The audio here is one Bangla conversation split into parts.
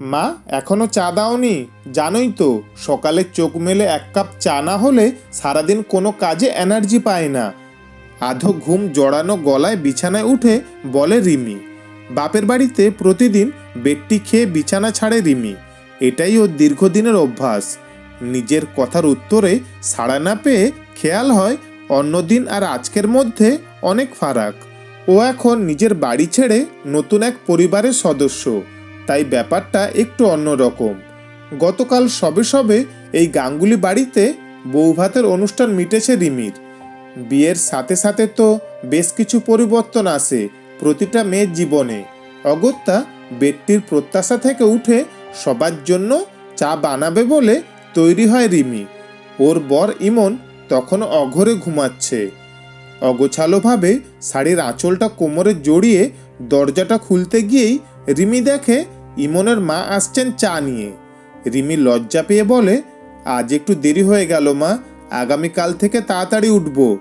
মা, এখনও চা দাওনি? জানোই তো, সকালে চোখ মেলে এক কাপ চা না হলে সারাদিন কোনো কাজে এনার্জি পায় না। আধো ঘুম জড়ানো গলায় বিছানায় উঠে বলে রিমি, বাপের বাড়িতে প্রতিদিন বেডটি খেয়ে বিছানা ছাড়ে রিমি। এটাই ওর দীর্ঘদিনের অভ্যাস। নিজের কথার উত্তরে সাড়া না পেয়ে খেয়াল হয় অন্যদিন আর আজকের মধ্যে অনেক ফারাক। ও এখন নিজের বাড়ি ছেড়ে নতুন এক পরিবারের সদস্য। তাই ব্যাপারটা একটু অন্যরকম। গতকাল সবে সবে এই গাঙ্গুলি বাড়িতে বৌভাতের অনুষ্ঠান মিটেছে রিমির। বিয়ের সাথে সাথে তো বেশ কিছু পরিবর্তন আসে প্রতিটা মেয়ের জীবনে। অগত্যা বেডটির প্রত্যাশা থেকে উঠে সবার জন্য চা বানাবে বলে তৈরি হয় রিমি। ওর বর ইমন তখন অঘরে ঘুমাচ্ছে। অগোছালোভাবে শাড়ির আঁচলটা কোমরে জড়িয়ে দরজাটা খুলতে গিয়েই রিমি দেখে ইমনের মা আসছেন চা নিয়ে। রিমি লজ্জা পেয়ে বলে, আজ একটু দেরি হয়ে গেল মা, আগামীকাল থেকে তাড়াতাড়ি উঠব।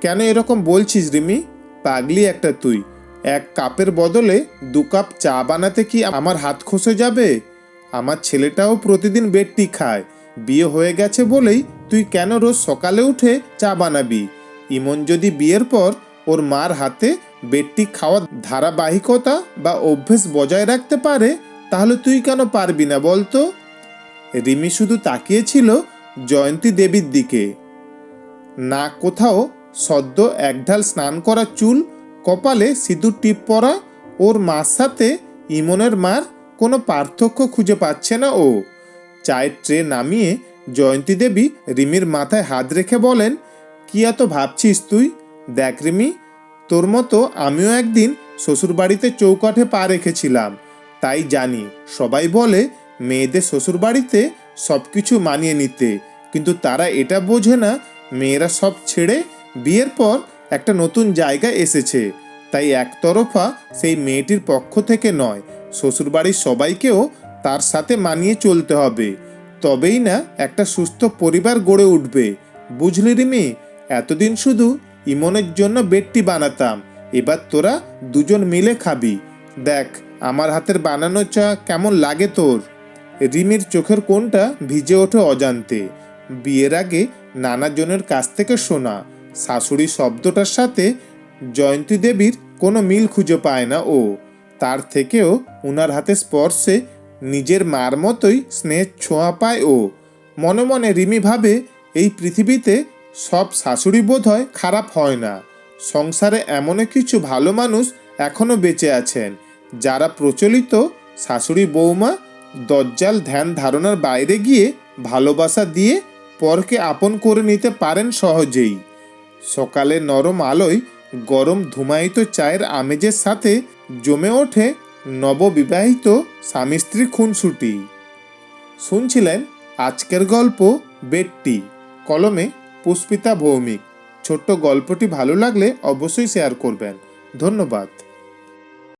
কেন এরকম বলছিস রিমি? পাগলি একটা তুই। এক কাপের বদলে দু কাপ চা বানাতে কি আমার হাত খসে যাবে? আমার ছেলেটাও প্রতিদিন বেডটি খায়। বিয়ে হয়ে গেছে বলেই তুই কেন রোজ সকালে উঠে চা বানাবি? ইমন যদি বিয়ের পর ওর মার হাতে বেডটি খাওয়ার ধারাবাহিকতা বা অভ্যেস বজায় রাখতে পারে, তাহলে তুই কেন পারবি না বলতো? রিমি শুধু তাকিয়েছিল জয়ন্তী দেবীর দিকে। না কোথাও সদ্য একঢাল স্নান করা চুল, কপালে সিঁদুর টিপ পরা, ওর মার সাথে ইমনের মার কোনো পার্থক্য খুঁজে পাচ্ছে না ও। চায়ের ট্রে নামিয়ে জয়ন্তী দেবী রিমির মাথায় হাত রেখে বলেন, কি এত ভাবছিস তুই? দেখ রিমি তোর মতো আমিও একদিন শ্বশুরবাড়িতে চৌকাঠে পা রেখেছিলাম। তাই জানি, সবাই বলে মেয়েদের শ্বশুরবাড়িতে সব কিছু মানিয়ে নিতে। কিন্তু তারা এটা বোঝে না, মেয়েরা সব ছেড়ে বিয়ের পর একটা নতুন জায়গায় এসেছে। তাই একতরফা সেই মেয়েটির পক্ষ থেকে নয়, শ্বশুরবাড়ির সবাইকেও তার সাথে মানিয়ে চলতে হবে। তবেই না একটা সুস্থ পরিবার গড়ে উঠবে। বুঝলি রিমি, এতদিন শুধু ইমনের জন্য বেডটি বানাতাম। এবার তোরা দুজন মিলে খাবি। দেখ, আমার হাতের বানানো চা কেমন লাগে তোর? রিমির চোখের কোনটা ভিজে ওঠে অজান্তে। বিয়ের আগে নানাজনের কাছ থেকে শোনা। শাশুড়ি শব্দটার সাথে জয়ন্তী দেবীর কোনো মিল খুঁজে পায় না ও। তার থেকেও উনার হাতে স্পর্শে নিজের মার মতোই স্নেহ ছোঁয়া পায় ও। মনে মনে রিমি ভাবে, এই পৃথিবীতে সব শাশুড়ি বোধ হয় খারাপ হয় না। সংসারে এমন কিছু ভালো মানুষ এখনও বেঁচে আছেন, যারা প্রচলিত শাশুড়ি বৌমা দজ্জাল ধ্যান ধারণার বাইরে গিয়ে ভালোবাসা দিয়ে পরকে আপন করে নিতে পারেন সহজেই। সকালে নরম আলোয় গরম ধুমায়িত চায়ের আমেজের সাথে জমে ওঠে নববিবাহিত স্বামী স্ত্রী খুনসুটি। শুনছিলেন আজকের গল্প বেডটি কলমে পুষ্পিতা ভৌমিক। ছোট্ট গল্পটি ভালো লাগলে অবশ্যই শেয়ার করবেন। ধন্যবাদ।